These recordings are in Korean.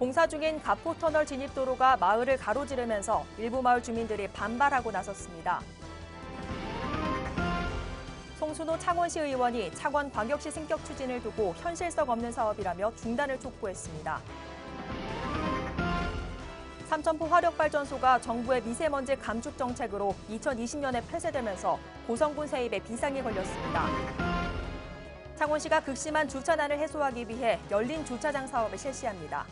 공사 중인 가포터널 진입도로가 마을을 가로지르면서 일부 마을 주민들이 반발하고 나섰습니다. 송순호 창원시 의원이 창원 광역시 승격 추진을 두고 현실성 없는 사업이라며 중단을 촉구했습니다. 삼천포 화력발전소가 정부의 미세먼지 감축 정책으로 2020년에 폐쇄되면서 고성군 세입에 비상이 걸렸습니다. 창원시가 극심한 주차난을 해소하기 위해 열린 주차장 사업을 실시합니다.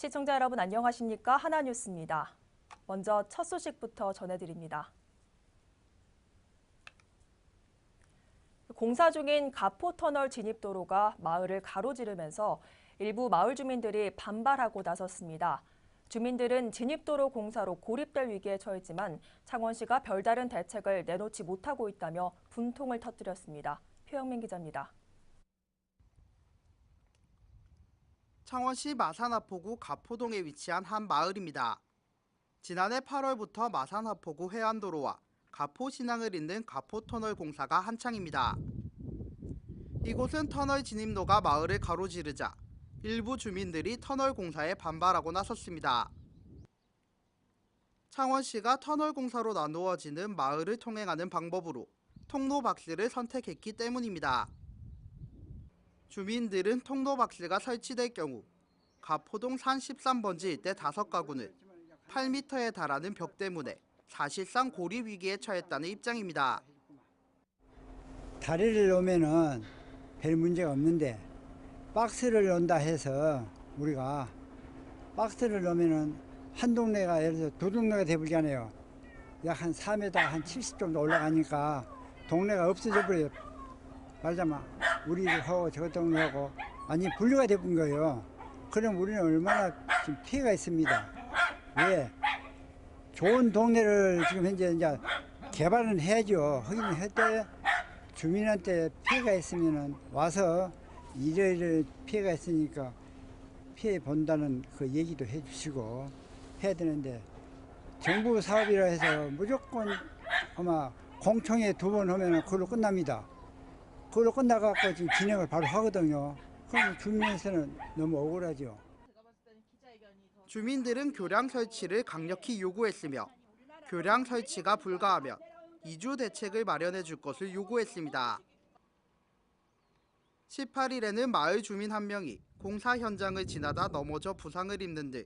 시청자 여러분 안녕하십니까? 하나뉴스입니다. 먼저 첫 소식부터 전해드립니다. 공사 중인 가포터널 진입도로가 마을을 가로지르면서 일부 마을 주민들이 반발하고 나섰습니다. 주민들은 진입도로 공사로 고립될 위기에 처했지만 창원시가 별다른 대책을 내놓지 못하고 있다며 분통을 터뜨렸습니다. 표영민 기자입니다. 창원시 마산하포구 가포동에 위치한 한 마을입니다. 지난해 8월부터 마산하포구 해안도로와 가포 신항을 잇는 가포터널 공사가 한창입니다. 이곳은 터널 진입로가 마을을 가로지르자 일부 주민들이 터널 공사에 반발하고 나섰습니다. 창원시가 터널 공사로 나누어지는 마을을 통행하는 방법으로 통로 박스를 선택했기 때문입니다. 주민들은 통로 박스가 설치될 경우 가포동 산 13번지 일대 다섯 가구는 8m에 달하는 벽 때문에 사실상 고립 위기에 처했다는 입장입니다. 다리를 놓으면은 별 문제가 없는데 박스를 놓는다 해서 우리가 박스를 놓으면은 한 동네가 예를 들어 두 동네가 돼버리잖아요. 약 한 4m 한 70 정도 올라가니까 동네가 없어져 버려요. 말하자면 우리 하고 저 동네하고 완전 분류가 돼버린 거예요. 그럼 우리는 얼마나 지금 피해가 있습니다. 왜? 좋은 동네를 지금 현재 이제 개발은 해야죠. 하긴 할때 주민한테 피해가 있으면은 와서 이래이래 피해가 있으니까 피해 본다는 그 얘기도 해주시고 해야 되는데 정부 사업이라 해서 무조건 아마 공청회 두 번 하면은 그걸로 끝납니다. 그걸로 끝나갖고 지금 진행을 바로 하거든요. 그럼 주민에서는 너무 억울하죠. 주민들은 교량 설치를 강력히 요구했으며 교량 설치가 불가하면 이주 대책을 마련해 줄 것을 요구했습니다. 18일에는 마을 주민 한 명이 공사 현장을 지나다 넘어져 부상을 입는 등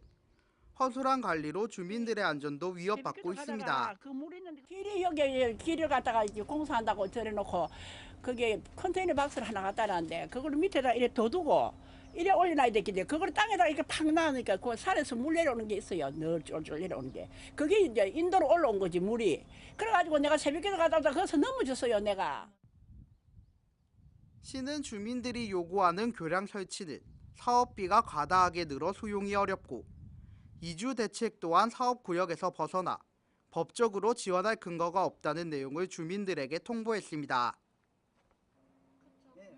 허술한 관리로 주민들의 안전도 위협받고 있습니다. 그 길이 여기 길을 갖다가 이제 공사한다고 저래놓고 그게 컨테이너 박스를 하나 갖다 놨는데 그걸 밑에다 이래 둬두고 이래 올려놔야 되겠지. 그걸 땅에다 이렇게 팍 놔니까 그 산에서 물 내려오는 게 있어요. 늘 쫄쫄 내려오는 게. 그게 이제 인도로 올라온 거지 물이. 그래가지고 내가 새벽에 오다 거기서 넘어졌어요 내가. 시는 주민들이 요구하는 교량 설치는 사업비가 과다하게 늘어 수용이 어렵고 이주 대책 또한 사업 구역에서 벗어나 법적으로 지원할 근거가 없다는 내용을 주민들에게 통보했습니다.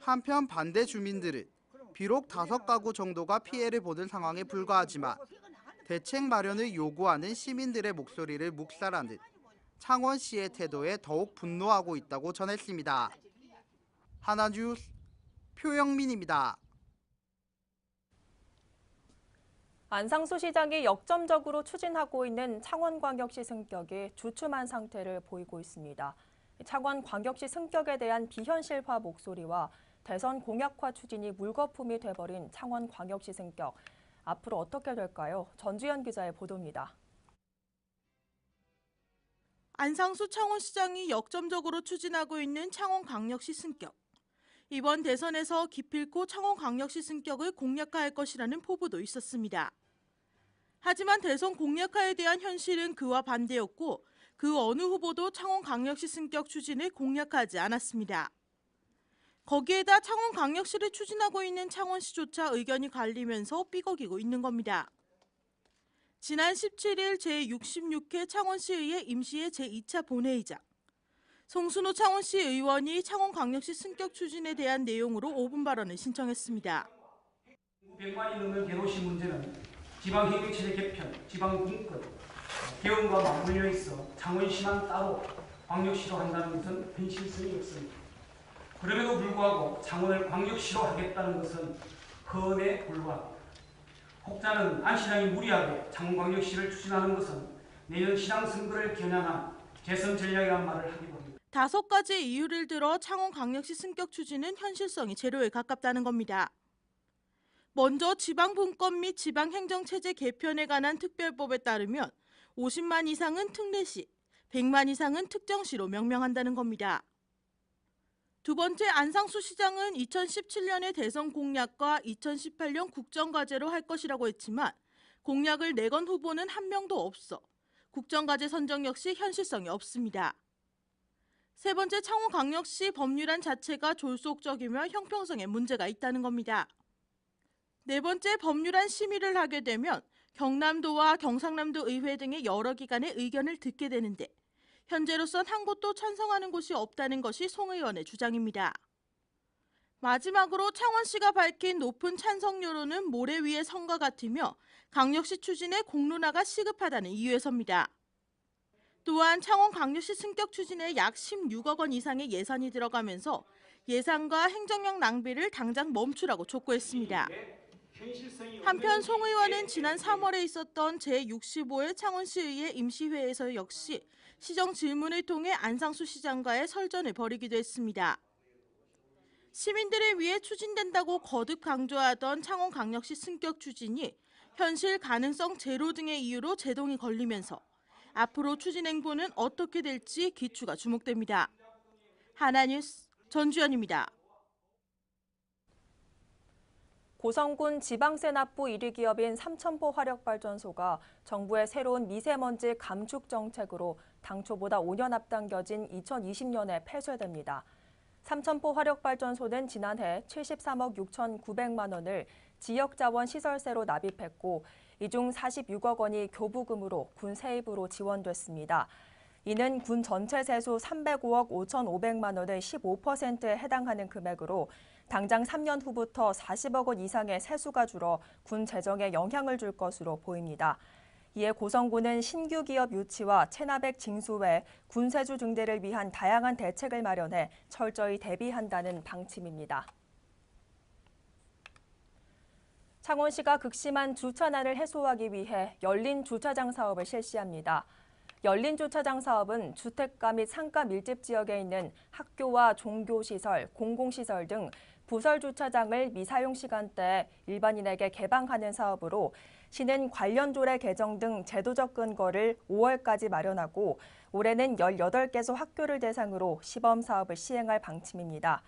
한편 반대 주민들은 비록 다섯 가구 정도가 피해를 보는 상황에 불과하지만 대책 마련을 요구하는 시민들의 목소리를 묵살하는 창원시의 태도에 더욱 분노하고 있다고 전했습니다. 하나뉴스 표영민입니다. 안상수 시장이 역점적으로 추진하고 있는 창원광역시 승격이 주춤한 상태를 보이고 있습니다. 창원광역시 승격에 대한 비현실화 목소리와 대선 공약화 추진이 물거품이 돼버린 창원광역시 승격. 앞으로 어떻게 될까요? 전주현 기자의 보도입니다. 안상수 창원시장이 역점적으로 추진하고 있는 창원광역시 승격. 이번 대선에서 기필코 창원광역시 승격을 공약화할 것이라는 포부도 있었습니다. 하지만 대선 공약화에 대한 현실은 그와 반대였고 그 어느 후보도 창원광역시 승격 추진을 공약하지 않았습니다. 거기에다 창원광역시를 추진하고 있는 창원시조차 의견이 갈리면서 삐걱이고 있는 겁니다. 지난 17일 제66회 창원시의회 임시회 제2차 본회의장 송순호 창원시 의원이 창원광역시 승격 추진에 대한 내용으로 5분 발언을 신청했습니다. 100만이 넘는 대도시 문제는 지방행정체제 개편, 지방분권, 개헌과 맞물려 있어 창원시만 따로 광역시로 한다는 것은 현실성이 없습니다. 그럼에도 불구하고 창원을 광역시로 하겠다는 것은 헌에 불과합니다. 혹자는 안 시장이 무리하게 창원광역시를 추진하는 것은 내년 시장 선거를 겨냥한 재선 전략이란 말을 하기도 합니다. 다섯 가지 이유를 들어 창원광역시 승격 추진은 현실성이 제로에 가깝다는 겁니다. 먼저 지방분권 및 지방행정체제 개편에 관한 특별법에 따르면 50만 이상은 특례시, 100만 이상은 특정시로 명명한다는 겁니다. 두 번째 안상수 시장은 2017년의 대선 공약과 2018년 국정과제로 할 것이라고 했지만 공약을 내건 후보는 한 명도 없어 국정과제 선정 역시 현실성이 없습니다. 세 번째 창원광역시 법률안 자체가 졸속적이며 형평성에 문제가 있다는 겁니다. 네 번째 법률안 심의를 하게 되면 경남도와 경상남도 의회 등의 여러 기관의 의견을 듣게 되는데 현재로선 한 곳도 찬성하는 곳이 없다는 것이 송 의원의 주장입니다. 마지막으로 창원시가 밝힌 높은 찬성 여론은 모래 위의 성과 같으며 강력시 추진에 공론화가 시급하다는 이유에서입니다. 또한 창원광역시 승격 추진에 약 16억 원 이상의 예산이 들어가면서 예산과 행정력 낭비를 당장 멈추라고 촉구했습니다. 한편 송 의원은 지난 3월에 있었던 제65회 창원시의회 임시회에서 역시 시정 질문을 통해 안상수 시장과의 설전을 벌이기도 했습니다. 시민들을 위해 추진된다고 거듭 강조하던 창원광역시 승격 추진이 현실 가능성 제로 등의 이유로 제동이 걸리면서 앞으로 추진 행보는 어떻게 될지 기추가 주목됩니다. 하나뉴스 전주연입니다. 고성군 지방세 납부 1위 기업인 삼천포 화력발전소가 정부의 새로운 미세먼지 감축 정책으로 당초보다 5년 앞당겨진 2020년에 폐쇄됩니다. 삼천포 화력발전소는 지난해 73억 6,900만 원을 지역자원 시설세로 납입했고 이 중 46억 원이 교부금으로 군 세입으로 지원됐습니다. 이는 군 전체 세수 305억 5,500만 원의 15%에 해당하는 금액으로 당장 3년 후부터 40억 원 이상의 세수가 줄어 군 재정에 영향을 줄 것으로 보입니다. 이에 고성군은 신규 기업 유치와 체납액 징수 외 군세주 증대를 위한 다양한 대책을 마련해 철저히 대비한다는 방침입니다. 창원시가 극심한 주차난을 해소하기 위해 열린 주차장 사업을 실시합니다. 열린 주차장 사업은 주택가 및 상가 밀집 지역에 있는 학교와 종교시설, 공공시설 등 부설 주차장을 미사용 시간대에 일반인에게 개방하는 사업으로 시는 관련 조례 개정 등 제도적 근거를 5월까지 마련하고 올해는 18개소 학교를 대상으로 시범 사업을 시행할 방침입니다.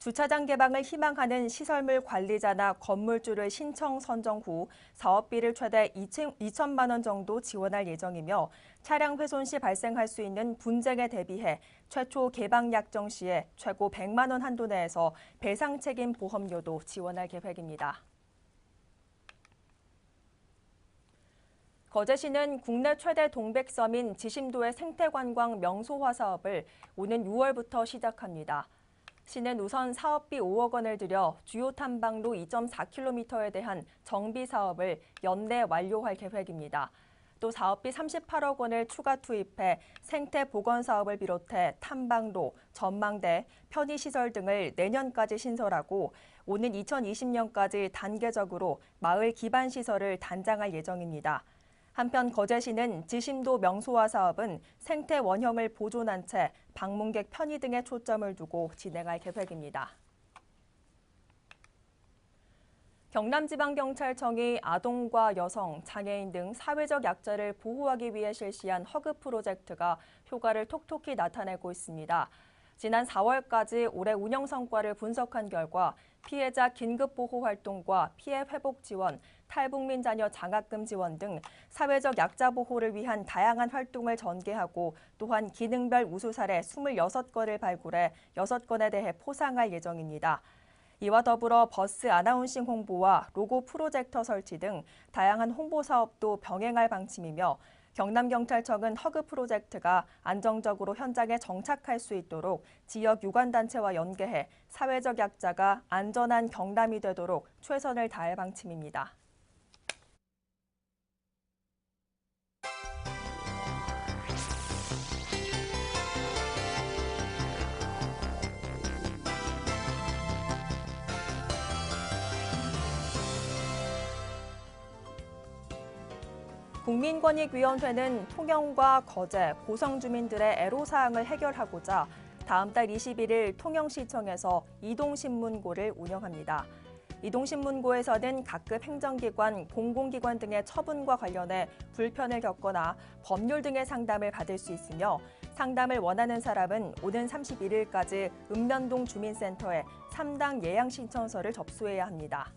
주차장 개방을 희망하는 시설물 관리자나 건물주를 신청 선정 후 사업비를 최대 2천만 원 정도 지원할 예정이며 차량 훼손 시 발생할 수 있는 분쟁에 대비해 최초 개방 약정 시에 최고 100만 원 한도 내에서 배상 책임 보험료도 지원할 계획입니다. 거제시는 국내 최대 동백섬인 지심도의 생태관광 명소화 사업을 오는 6월부터 시작합니다. 시는 우선 사업비 5억 원을 들여 주요 탐방로 2.4km에 대한 정비 사업을 연내 완료할 계획입니다. 또 사업비 38억 원을 추가 투입해 생태 보건 사업을 비롯해 탐방로, 전망대, 편의시설 등을 내년까지 신설하고 오는 2020년까지 단계적으로 마을 기반 시설을 단장할 예정입니다. 한편 거제시는 지심도 명소화 사업은 생태 원형을 보존한 채 방문객 편의 등에 초점을 두고 진행할 계획입니다. 경남지방경찰청이 아동과 여성, 장애인 등 사회적 약자를 보호하기 위해 실시한 허그 프로젝트가 효과를 톡톡히 나타내고 있습니다. 지난 4월까지 올해 운영 성과를 분석한 결과 피해자 긴급 보호 활동과 피해 회복 지원, 탈북민 자녀 장학금 지원 등 사회적 약자 보호를 위한 다양한 활동을 전개하고 또한 기능별 우수 사례 26건을 발굴해 6건에 대해 포상할 예정입니다. 이와 더불어 버스 아나운싱 홍보와 로고 프로젝터 설치 등 다양한 홍보 사업도 병행할 방침이며 경남경찰청은 허그 프로젝트가 안정적으로 현장에 정착할 수 있도록 지역 유관단체와 연계해 사회적 약자가 안전한 경남이 되도록 최선을 다할 방침입니다. 국민권익위원회는 통영과 거제, 고성 주민들의 애로사항을 해결하고자 다음 달 21일 통영시청에서 이동신문고를 운영합니다. 이동신문고에서는 각급 행정기관, 공공기관 등의 처분과 관련해 불편을 겪거나 법률 등의 상담을 받을 수 있으며 상담을 원하는 사람은 오는 31일까지 읍면동 주민센터에 3당 예양 신청서를 접수해야 합니다.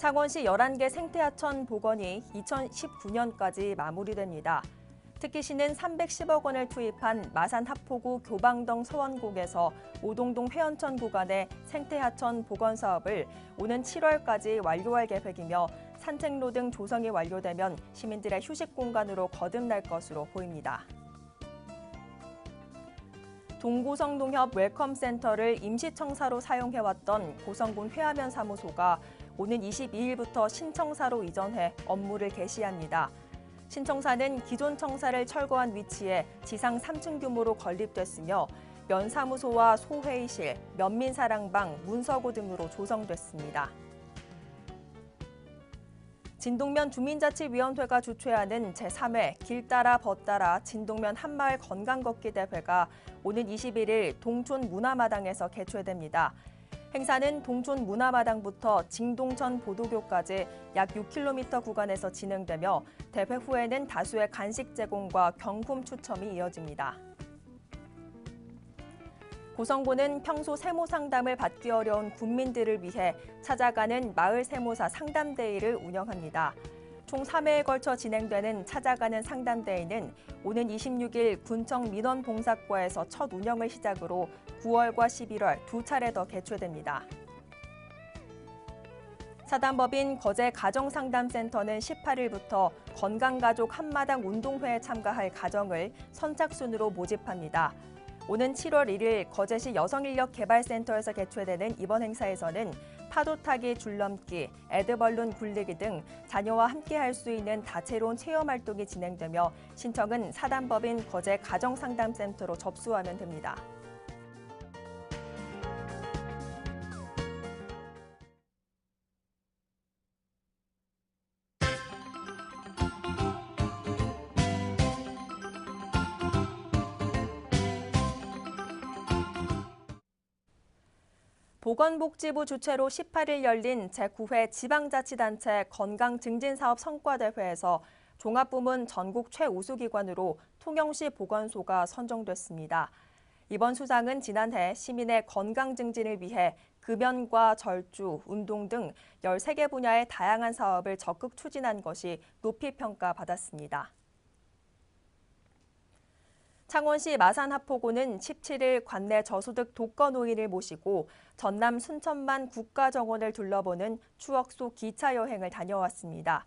창원시 11개 생태하천 복원이 2019년까지 마무리됩니다. 특히 시는 310억 원을 투입한 마산 합포구 교방동 서원곡에서 오동동 회원천 구간의 생태하천 복원 사업을 오는 7월까지 완료할 계획이며 산책로 등 조성이 완료되면 시민들의 휴식 공간으로 거듭날 것으로 보입니다. 동고성농협 웰컴센터를 임시청사로 사용해왔던 고성군 회하면 사무소가 오는 22일부터 신청사로 이전해 업무를 개시합니다. 신청사는 기존 청사를 철거한 위치에 지상 3층 규모로 건립됐으며 면사무소와 소회의실, 면민사랑방, 문서고 등으로 조성됐습니다. 진동면 주민자치위원회가 주최하는 제3회 길 따라 벗 따라 진동면 한마을 건강 걷기 대회가 오는 21일 동촌 문화마당에서 개최됩니다. 행사는 동촌 문화마당부터 징동천 보도교까지 약 6km 구간에서 진행되며 대회 후에는 다수의 간식 제공과 경품 추첨이 이어집니다. 고성군은 평소 세무 상담을 받기 어려운 군민들을 위해 찾아가는 마을 세무사 상담대회를 운영합니다. 총 3회에 걸쳐 진행되는 찾아가는 상담대회는 오는 26일 군청 민원봉사과에서 첫 운영을 시작으로 9월과 11월 두 차례 더 개최됩니다. 사단법인 거제 가정상담센터는 18일부터 건강가족 한마당 운동회에 참가할 가정을 선착순으로 모집합니다. 오는 7월 1일 거제시 여성인력개발센터에서 개최되는 이번 행사에서는 파도 타기, 줄넘기, 에드벌룬 굴리기 등 자녀와 함께 할 수 있는 다채로운 체험 활동이 진행되며 신청은 사단법인 거제 가정상담센터로 접수하면 됩니다. 보건복지부 주최로 18일 열린 제9회 지방자치단체 건강증진사업 성과대회에서 종합부문 전국 최우수 기관으로 통영시 보건소가 선정됐습니다. 이번 수상은 지난해 시민의 건강 증진을 위해 급연과 절주, 운동 등 13개 분야의 다양한 사업을 적극 추진한 것이 높이 평가받았습니다. 창원시 마산하포구는 17일 관내 저소득 독거 노인을 모시고 전남 순천만 국가정원을 둘러보는 추억 속 기차 여행을 다녀왔습니다.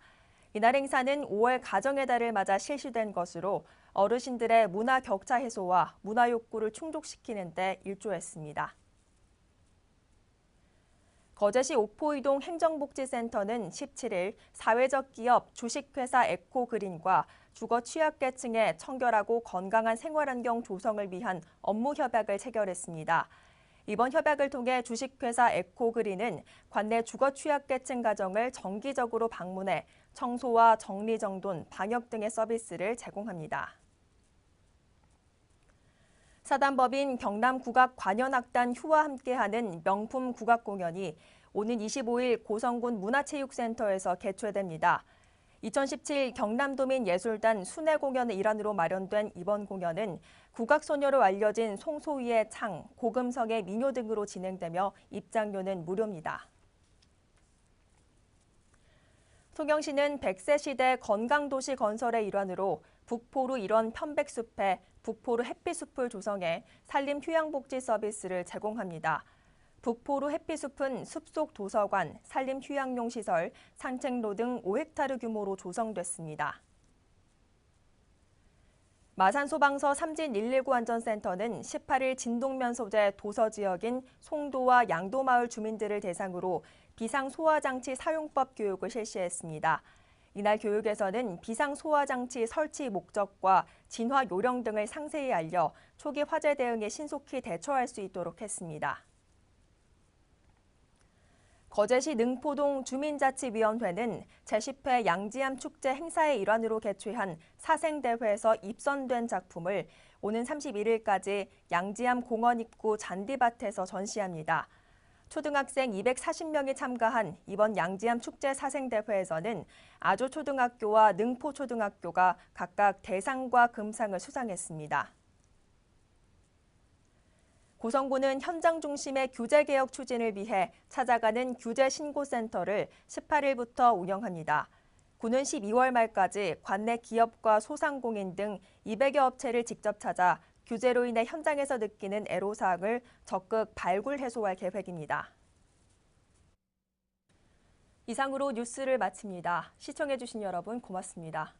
이날 행사는 5월 가정의 달을 맞아 실시된 것으로 어르신들의 문화 격차 해소와 문화 욕구를 충족시키는 데 일조했습니다. 거제시 옥포이동 행정복지센터는 17일 사회적 기업 주식회사 에코그린과 주거 취약계층의 청결하고 건강한 생활환경 조성을 위한 업무 협약을 체결했습니다. 이번 협약을 통해 주식회사 에코그린은 관내 주거 취약계층 가정을 정기적으로 방문해 청소와 정리 정돈, 방역 등의 서비스를 제공합니다. 사단법인 경남 국악 관현악단 휴와 함께하는 명품 국악 공연이 오는 25일 고성군 문화체육센터에서 개최됩니다. 2017 경남도민 예술단 순회 공연의 일환으로 마련된 이번 공연은 국악소녀로 알려진 송소희의 창, 고금성의 민요 등으로 진행되며 입장료는 무료입니다. 통영시는 100세 시대 건강도시 건설의 일환으로 북포루 일원 편백숲에 북포루 햇빛숲을 조성해 산림 휴양복지 서비스를 제공합니다. 북포루 햇빛숲은 숲속 도서관, 산림 휴양용 시설, 산책로 등 5헥타르 규모로 조성됐습니다. 마산소방서 삼진 119 안전센터는 18일 진동면 소재 도서 지역인 송도와 양도마을 주민들을 대상으로 비상소화장치 사용법 교육을 실시했습니다. 이날 교육에서는 비상소화장치 설치 목적과 진화 요령 등을 상세히 알려 초기 화재 대응에 신속히 대처할 수 있도록 했습니다. 거제시 능포동 주민자치위원회는 제10회 양지암 축제 행사의 일환으로 개최한 사생대회에서 입선된 작품을 오는 31일까지 양지암 공원 입구 잔디밭에서 전시합니다. 초등학생 240명이 참가한 이번 양지암 축제 사생대회에서는 아조초등학교와 능포초등학교가 각각 대상과 금상을 수상했습니다. 고성군은 현장 중심의 규제 개혁 추진을 위해 찾아가는 규제 신고센터를 18일부터 운영합니다. 군은 12월 말까지 관내 기업과 소상공인 등 200여 업체를 직접 찾아 규제로 인해 현장에서 느끼는 애로사항을 적극 발굴 해소할 계획입니다. 이상으로 뉴스를 마칩니다. 시청해주신 여러분 고맙습니다.